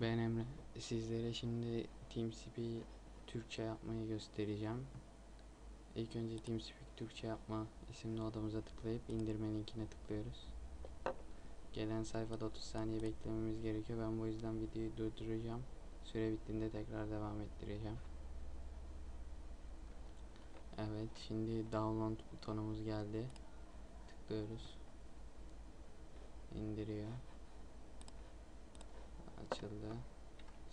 Ben Emre. Sizlere şimdi TeamSpeak Türkçe yapmayı göstereceğim. İlk önce TeamSpeak Türkçe yapma isimli odamıza tıklayıp indirme linkine tıklıyoruz. Gelen sayfada 30 saniye beklememiz gerekiyor. Ben bu yüzden videoyu durduracağım. Süre bittiğinde tekrar devam ettireceğim. Evet, şimdi download butonumuz geldi. Tıklıyoruz. İndiriyor. Açıldı.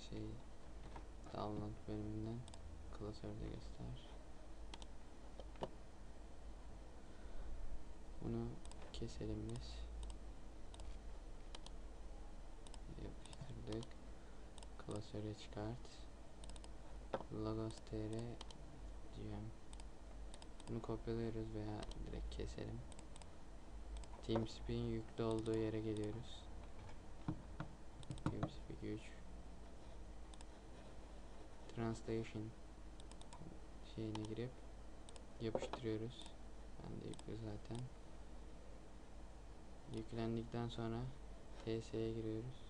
Şey download bölümünden klasörde göster. Bunu keselim biz. Yapıştırdık. Klasöre çıkart. Logos tr gm Bunu kopyalıyoruz veya direkt keselim. TeamSpeak'in yüklü olduğu yere geliyoruz. TeamSpeak 3 Translation şeyine girip yapıştırıyoruz. Ben de yüklü zaten. Yüklendikten sonra TS'ye giriyoruz.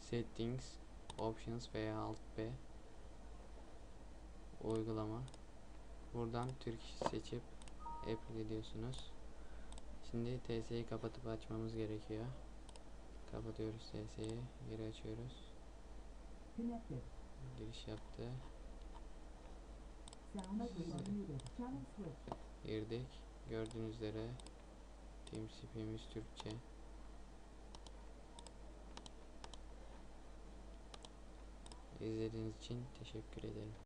Settings, Options veya Alt B uygulama. Buradan Türk seçip Apple diyorsunuz. Şimdi TS'yi kapatıp açmamız gerekiyor. Kapatıyoruz TS'yi, geri açıyoruz. Giriş yaptı. Girdik. Gördüğünüz üzere TeamSpeak'imiz Türkçe. İzlediğiniz için teşekkür ederim.